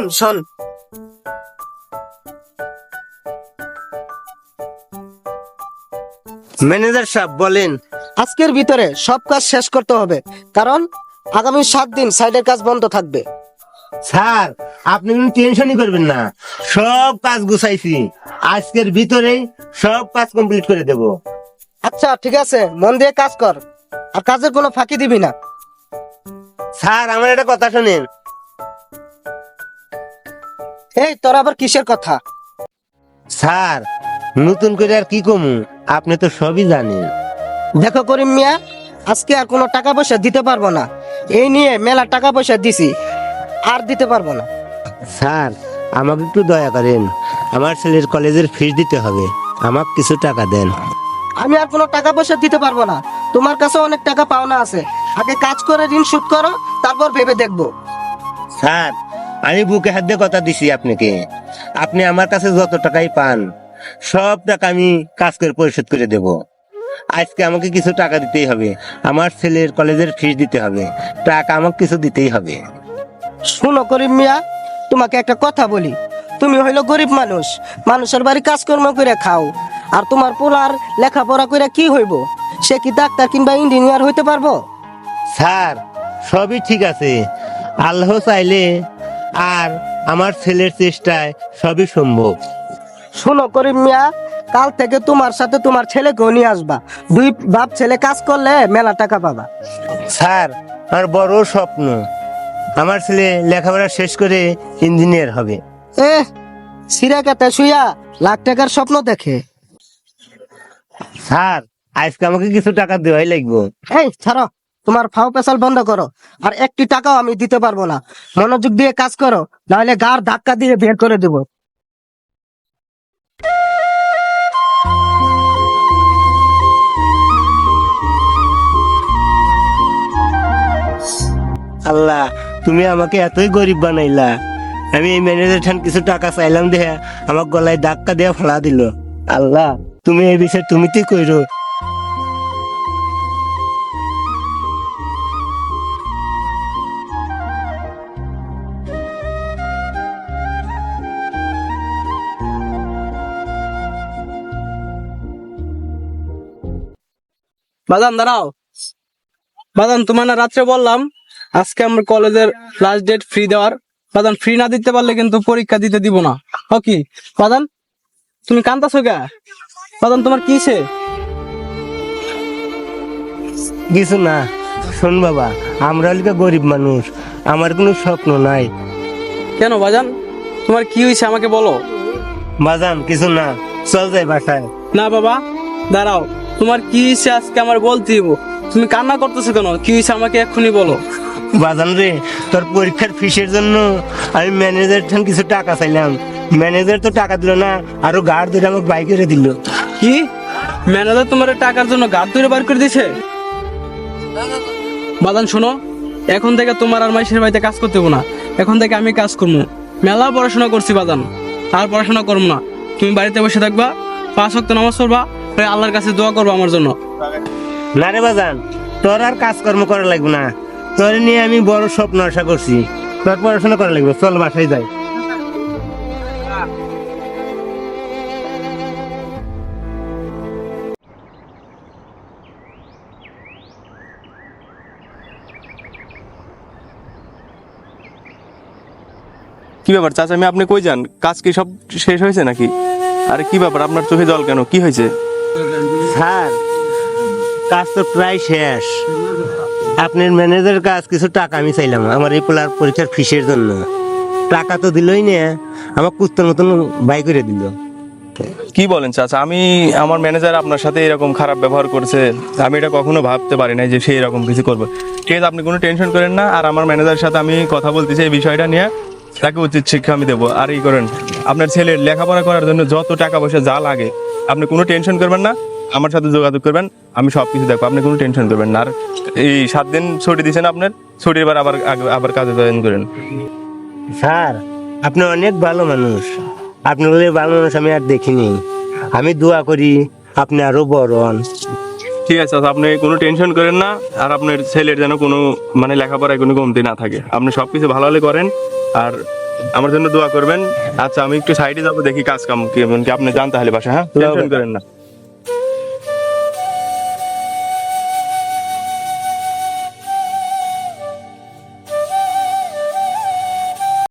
করিম শোন। ম্যানেজার সাহেব বলেন। আজকের ভিতরে সব কাজ শেষ করতে হবে কারণ আগামী সাত দিন সাইডের কাজ বন্ধ থাকবে। স্যার আপনি কোনো টেনশনই করবেন না। সব কাজ গুছাইছি। আজকের ভিতরেই সব কাজ কমপ্লিট করে দেব। আচ্ছা ঠিক আছে মন দিয়ে কাজ কর। আর কাজের কোনো ফাঁকি দিবি না। স্যার আমার একটা কথা শোনেন। এই তোর আবার কিসের কথা? স্যার নতুন করে আর কি কমু? আপনি তো সবই জানেন। দেখো করিম মিয়া আজকে আর কোনো টাকা পয়সা দিতে পারব না। এই নিয়ে মেলা টাকা পয়সা দিছি আর দিতে পারব না। স্যার আমাকে একটু দয়া করেন। আমার ছেলের কলেজের ফিস দিতে হবে। আমাকে কিছু টাকা দেন। আমি আর কোনো টাকা পয়সা দিতে পারব না। তোমার কাছে অনেক টাকা পাওনা আছে। আগে কাজ করে ঋণ শোধ করো তারপর ভেবে দেখব। স্যার আমি বুকে হাত দিয়ে কথা দিছি আপনাকে। আপনি আমার কাছে যত টাকাই পান সব টাকা আমি কাজ করে পরিশোধ করে দেব। আজকে আমাকে কিছু টাকা দিতেই হবে। আমার ছেলের কলেজের ফিস দিতে হবে। টাকা আমাকে কিছু দিতেই হবে। শুনো করিম মিয়া তোমাকে একটা কথা বলি। তুমি হইল গরিব মানুষ। মানুষের বাড়ি কাজকর্ম করে খাও। আর তোমার পোলার লেখাপড়া করে কি হইব? সে কি ডাক্তার কিংবা ইঞ্জিনিয়ার হইতে পারব? স্যার সবই ঠিক আছে। আল্লাহ চাইলে আর আমার ছেলের চেষ্টায় সবই সম্ভব। শোনো করিম মিয়া কাল থেকে তোমার সাথে তোমার ছেলেকেও নিয়ে আসবা। দুই বাপ ছেলে কাজ করলে মেলা টাকা পাবা। স্যার আমার বড় স্বপ্ন। আমার ছেলে লেখাপড়া শেষ করে ইঞ্জিনিয়ার হবে। এ সিরা কাতে শুইয়া লাখ টাকার স্বপ্ন দেখে। স্যার আজকে আমাকে কিছু টাকা দেওয়াই লাগবে। এই ছাড়ো। তোমার ফাও পেশাল বন্ধ করো, আর একটি টাকাও আমি দিতে পারব না। মনোযোগ দিয়ে কাজ করো, নাহলে গার ধাক্কা দিয়ে বের করে দেবো। আল্লাহ, তুমি আমাকে এতই গরিব বানাইলা। আমি এই ম্যানেজার ঠান কিছু টাকা চাইলাম দেয়া আমার গলায় ধাক্কা দেয়া ফলা দিল। আল্লাহ, তুমি এই বিষয়ে তুমি তো কইরো? বাদাম দাঁড়াও। বাদাম তোমার না রাত্রে বললাম আজকে আমার কলেজের লাস্ট ডেট ফ্রি দেওয়ার। বাদাম ফ্রি না দিতে পারলে কিন্তু পরীক্ষা দিতে দিব না। ও কি? বাদাম তুমি কান্দাছো কে? বাদাম তোমার কিছে কিছু না শোন বাবা আমরা হলিকা গরিব মানুষ আমার কোনো স্বপ্ন নাই। কেন বাজান? তোমার কি হয়েছে আমাকে বলো। বাজান কিছু না চল যাই বাসায়। না বাবা দাঁড়াও। তোমার কি হয়েছে আজকে আমার বলতে দিব? তুমি কান্না করতেছো কেন? কি হয়েছে আমাকে এক্ষুনি বলো। বাজান রে তোর পরীক্ষার ফিসের জন্য আমি ম্যানেজার ঠান কিছু টাকা চাইলাম। ম্যানেজার তো টাকা দিল না আরও গার্ড ধরে আমাকে বাইক করে দিল। কি? ম্যানেজার তোমার টাকার জন্য গার্ড ধরে বার করে দিয়েছে বাদান শোনো এখন থেকে তোমার আর মাইশের বাড়িতে কাজ করতে না। এখন থেকে আমি কাজ করব। মেলা পড়াশোনা করছি বাদান আর পড়াশোনা করব না। তুমি বাড়িতে বসে থাকবা পাঁচ ওয়াক্ত নামাজ পড়বা আর আল্লাহর কাছে দোয়া করব আমার জন্য। না রে বাজান তোর আর কাজকর্ম করা লাগবে না। তোর নিয়ে আমি বড় স্বপ্ন আশা করছি। তোর পড়াশোনা করা লাগবে চল বাসায় যাই। কি ব্যাপার চাচা আমি আপনি কই যান? কাজ কি সব শেষ হয়েছে নাকি? আরে কি ব্যাপার আপনার চোখে জল কেন? কি হয়েছে? স্যার, কাজ তো প্রায় শেষ। আপনার ম্যানেজারের কাজ কিছু টাকা আমি চাইলাম, আমার এই পোলার পরীক্ষার ফিসের জন্য। টাকা তো দিলই না, আমার কুত্তর মতন বাই করে দিল। কি বলেন চাচা, আমি আমার ম্যানেজার আপনার সাথে এরকম খারাপ ব্যবহার করছে, আমি এটা কখনো ভাবতে পারি না যে সে এরকম কিছু করবে। ঠিক আছে, আপনি কোনো টেনশন করেন না, আর আমার ম্যানেজারের সাথে আমি কথা বলতেছি এই বিষয়টা নিয়ে। তাকে উচিত শিক্ষা আমি দেবো। আর এই করেন, আপনার ছেলের লেখাপড়া করার জন্য যত টাকা পয়সা যা লাগে আপনি কোনো টেনশন করবেন না আমার সাথে যোগাযোগ করবেন আমি সব কিছু দেখব আপনি কোনো টেনশন করবেন না। আর এই সাত দিন ছুটি দিয়েছেন আপনার ছুটির এবার আবার আবার কাজে জয়েন করেন। স্যার আপনি অনেক ভালো মানুষ। আপনি বলে ভালো মানুষ আমি আর দেখিনি। আমি দোয়া করি আপনি আরও বড় হন। ঠিক আছে আচ্ছা, আপনি কোনো টেনশন করেন না আর আপনার ছেলের যেন কোনো মানে লেখাপড়ায় কোনো কমতি না থাকে। আপনি সবকিছু ভালো হলে করেন আর আমার জন্য দোয়া করবেন। আচ্ছা আমি একটু সাইডে যাব দেখি কাজ কাম কি কি আপনি যান তাহলে বাসা হ্যাঁ? টেনশন করেন না।